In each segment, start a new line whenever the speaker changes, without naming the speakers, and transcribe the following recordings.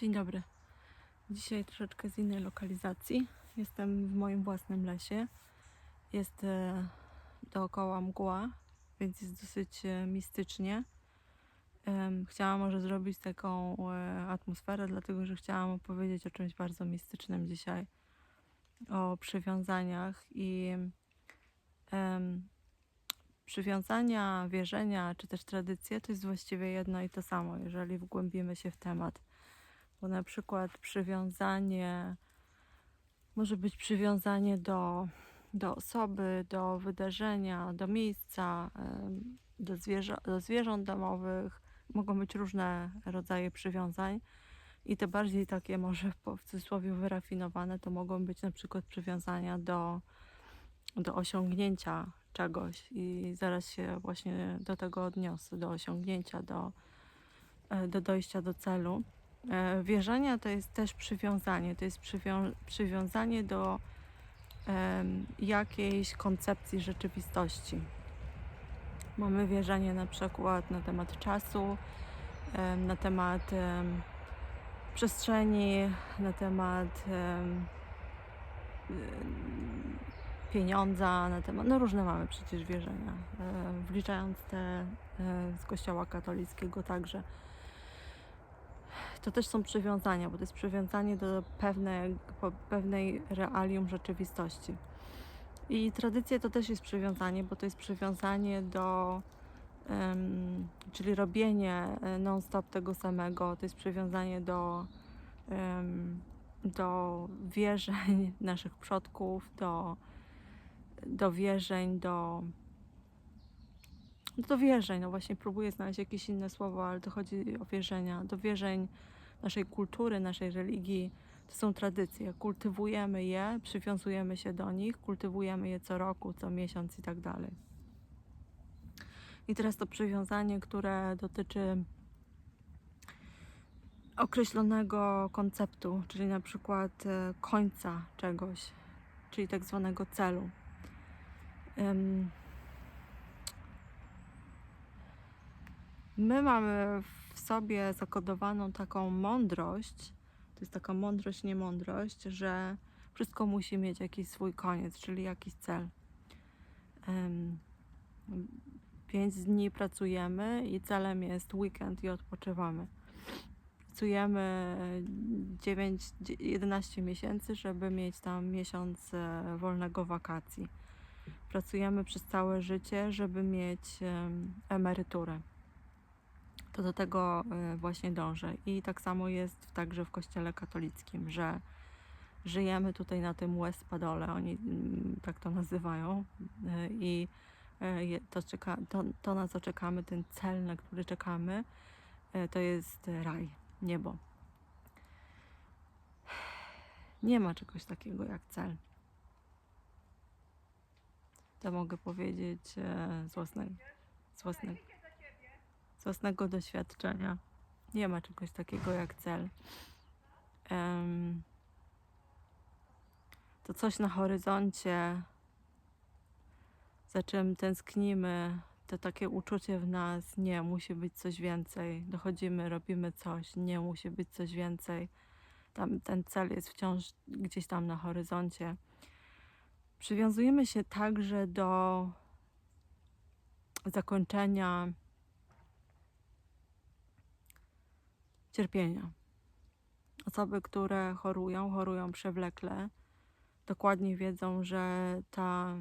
Dzień dobry. Dzisiaj troszeczkę z innej lokalizacji. Jestem w moim własnym lesie. Jest e, dookoła mgła, więc jest dosyć e, mistycznie. Chciałam może zrobić taką e, atmosferę, dlatego że chciałam opowiedzieć o czymś bardzo mistycznym dzisiaj. O przywiązaniach i em, przywiązania, wierzenia czy też tradycje to jest właściwie jedno i to samo, jeżeli wgłębimy się w temat bo na przykład przywiązanie może być przywiązanie do, do osoby, do wydarzenia, do miejsca, do, zwierzę, do zwierząt domowych. Mogą być różne rodzaje przywiązań. I te bardziej takie może w cudzysłowie wyrafinowane to mogą być na przykład przywiązania do, do osiągnięcia czegoś i zaraz się właśnie do tego odniosę, do osiągnięcia, do, e, do dojścia do celu. E, Wierzenia to jest też przywiązanie, to jest przywią- przywiązanie do em, jakiejś koncepcji rzeczywistości. Mamy wierzenie na przykład na temat czasu, em, na temat em, przestrzeni, na temat em, em, pieniądza, na temat, no różne mamy przecież wierzenia, e, wliczając te e, z kościoła katolickiego także to też są przywiązania, bo to jest przywiązanie do pewnej, pewnej realium rzeczywistości. I tradycje to też jest przywiązanie, bo to jest przywiązanie do, em, czyli robienie e, non-stop tego samego, to jest przywiązanie do, em, do wierzeń naszych przodków, do, do wierzeń, do, do wierzeń, no właśnie próbuję znaleźć jakieś inne słowo, ale to chodzi o wierzenia, do wierzeń naszej kultury, naszej religii. To są tradycje. Kultywujemy je, przywiązujemy się do nich, kultywujemy je co roku, co miesiąc i tak dalej. I teraz to przywiązanie, które dotyczy określonego konceptu, czyli na przykład e, końca czegoś, czyli tak zwanego celu. My mamy w sobie zakodowaną taką mądrość, to jest taka mądrość, nie mądrość, że wszystko musi mieć jakiś swój koniec, czyli jakiś cel. Em, Pięć dni pracujemy i celem jest weekend i odpoczywamy. Pracujemy 9, 11 miesięcy, żeby mieć tam miesiąc e, wolnego wakacji. Pracujemy przez całe życie, żeby mieć em, emeryturę to do tego e, właśnie dążę. I tak samo jest także w Kościele katolickim, że żyjemy tutaj na tym West Padole, oni mm, tak to nazywają. E, I e, to, czeka, to, to, na co czekamy, ten cel, na który czekamy, to jest raj, niebo. Nie ma czegoś takiego jak cel. To mogę powiedzieć z własnego, z z własnego doświadczenia. Nie ma czegoś takiego jak cel. Em, to coś na horyzoncie, za czym tęsknimy, to takie uczucie w nas, nie, musi być coś więcej. Dochodzimy, robimy coś, nie, musi być coś więcej. Tam, ten cel jest wciąż gdzieś tam na horyzoncie. Przywiązujemy się także do zakończenia cierpienia. Osoby, które chorują, chorują przewlekle, dokładnie wiedzą, że ta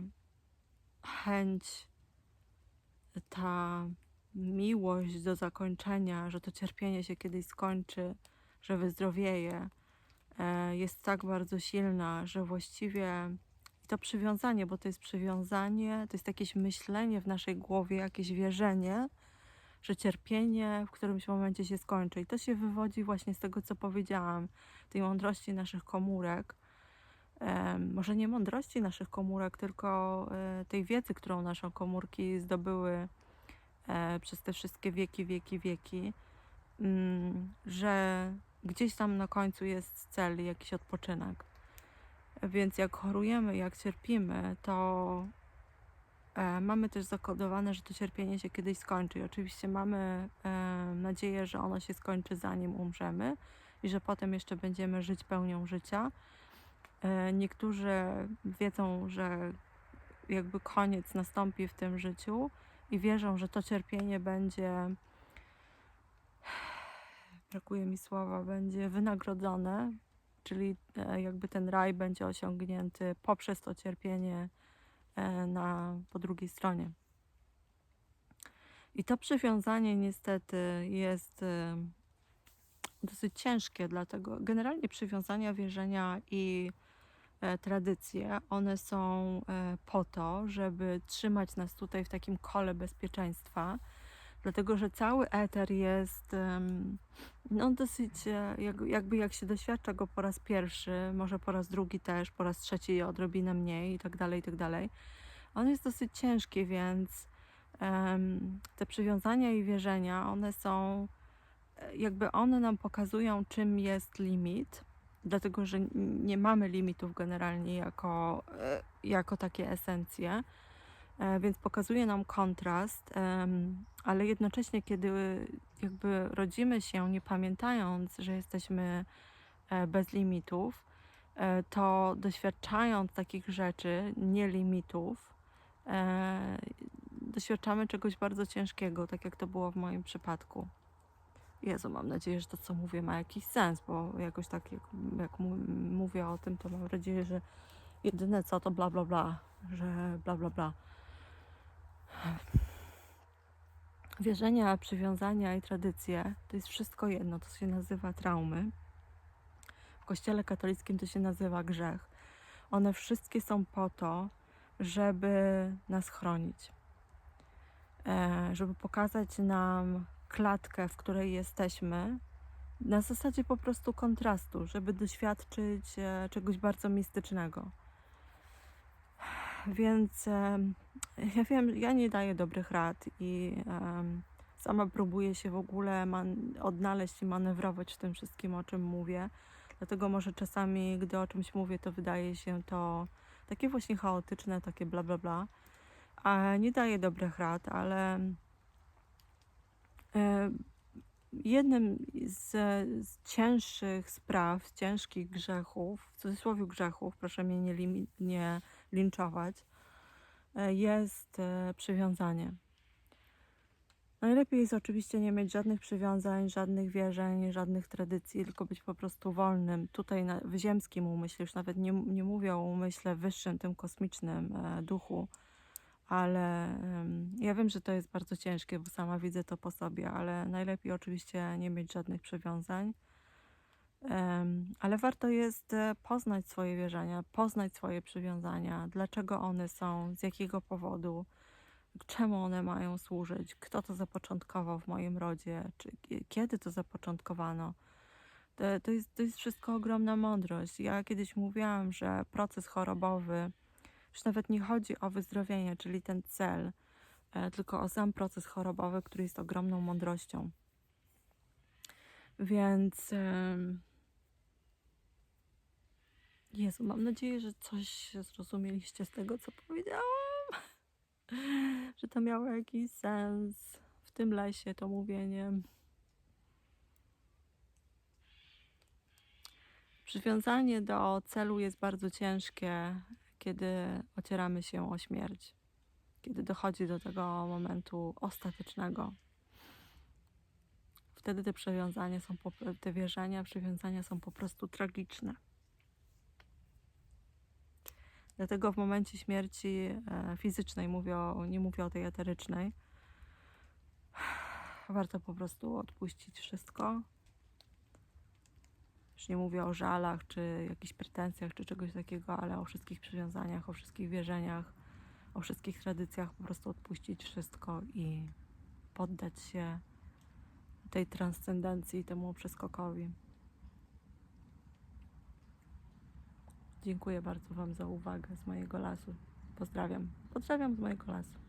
chęć, ta miłość do zakończenia, że to cierpienie się kiedyś skończy, że wyzdrowieje, e, jest tak bardzo silna, że właściwie to przywiązanie, bo to jest przywiązanie, to jest jakieś myślenie w naszej głowie, jakieś wierzenie, że cierpienie w którymś momencie się skończy. I to się wywodzi właśnie z tego, co powiedziałam, tej mądrości naszych komórek. Może nie mądrości naszych komórek, tylko e, tej wiedzy, którą nasze komórki zdobyły e, przez te wszystkie wieki, wieki, wieki, mm, że gdzieś tam na końcu jest cel, jakiś odpoczynek. Więc jak chorujemy, jak cierpimy, to Mamy też zakodowane, że to cierpienie się kiedyś skończy. I oczywiście mamy e, nadzieję, że ono się skończy zanim umrzemy i że potem jeszcze będziemy żyć pełnią życia. E, Niektórzy wiedzą, że jakby koniec nastąpi w tym życiu i wierzą, że to cierpienie będzie, brakuje mi słowa, będzie wynagrodzone, czyli e, jakby ten raj będzie osiągnięty poprzez to cierpienie e, na, po drugiej stronie. I to przywiązanie niestety jest e, dosyć ciężkie, dlatego generalnie przywiązania, wierzenia i e, tradycje, one są e, po to, żeby trzymać nas tutaj w takim kole bezpieczeństwa, dlatego że cały eter jest no, dosyć, e, jak, jakby jak się doświadcza go po raz pierwszy, może po raz drugi też, po raz trzeci odrobinę mniej i tak dalej, i tak dalej. On jest dosyć ciężki, więc te przywiązania i wierzenia, one są e, jakby one nam pokazują, czym jest limit, dlatego że nie mamy limitów generalnie jako, e, jako takie esencje, więc pokazuje nam kontrast, ale jednocześnie, kiedy jakby rodzimy się nie pamiętając, że jesteśmy e, bez limitów, e, to doświadczając takich rzeczy, nie limitów, e, doświadczamy czegoś bardzo ciężkiego, tak jak to było w moim przypadku. Jezu, mam nadzieję, że to, co mówię, ma jakiś sens, bo jakoś tak, jak, jak mówię o tym, to mam nadzieję, że jedyne co to bla bla bla, że bla bla bla. Wierzenia, przywiązania i tradycje to jest wszystko jedno, to się nazywa traumy. W kościele katolickim to się nazywa grzech. One wszystkie są po to, żeby nas chronić, e, żeby pokazać nam klatkę, w której jesteśmy, na zasadzie po prostu kontrastu, żeby doświadczyć e, czegoś bardzo mistycznego. Więc ja wiem, ja nie daję dobrych rad i sama próbuję się w ogóle odnaleźć i manewrować w tym wszystkim, o czym mówię. Dlatego może czasami, gdy o czymś mówię, to wydaje się to takie właśnie chaotyczne, takie bla bla bla. A nie daję dobrych rad, ale e, jednym z, z cięższych spraw, z ciężkich grzechów, w cudzysłowie grzechów, proszę mnie nie, nie linczować, e, jest e, przywiązanie. Najlepiej jest oczywiście nie mieć żadnych przywiązań, żadnych wierzeń, żadnych tradycji, tylko być po prostu wolnym. Tutaj na, w ziemskim umyśle, już nawet nie, nie mówię o umyśle wyższym, tym kosmicznym e, duchu, ale em, ja wiem, że to jest bardzo ciężkie, bo sama widzę to po sobie, ale najlepiej oczywiście nie mieć żadnych przywiązań. Ale warto jest e, poznać swoje wierzenia, poznać swoje przywiązania, dlaczego one są, z jakiego powodu, czemu one mają służyć, kto to zapoczątkował w moim rodzie, czy kie- kiedy to zapoczątkowano. To, to, jest, to jest wszystko ogromna mądrość. Ja kiedyś mówiłam, że proces chorobowy, już nawet nie chodzi o wyzdrowienie, czyli ten cel, e, tylko o sam proces chorobowy, który jest ogromną mądrością. Więc. Jezu, mam nadzieję, że coś zrozumieliście z tego, co powiedziałam. że to miało jakiś sens w tym lesie, to mówienie. Przywiązanie do celu jest bardzo ciężkie, kiedy ocieramy się o śmierć, kiedy dochodzi do tego momentu ostatecznego. Wtedy te przywiązania są, te wierzenia, przywiązania są po prostu tragiczne. Dlatego w momencie śmierci e, fizycznej, mówię o, nie mówię o tej eterycznej, warto po prostu odpuścić wszystko. Już nie mówię o żalach, czy jakichś pretensjach, czy czegoś takiego, ale o wszystkich przywiązaniach, o wszystkich wierzeniach, o wszystkich tradycjach, po prostu odpuścić wszystko i poddać się tej transcendencji, temu przeskokowi. Dziękuję bardzo Wam za uwagę z mojego lasu. Pozdrawiam. Pozdrawiam z mojego lasu.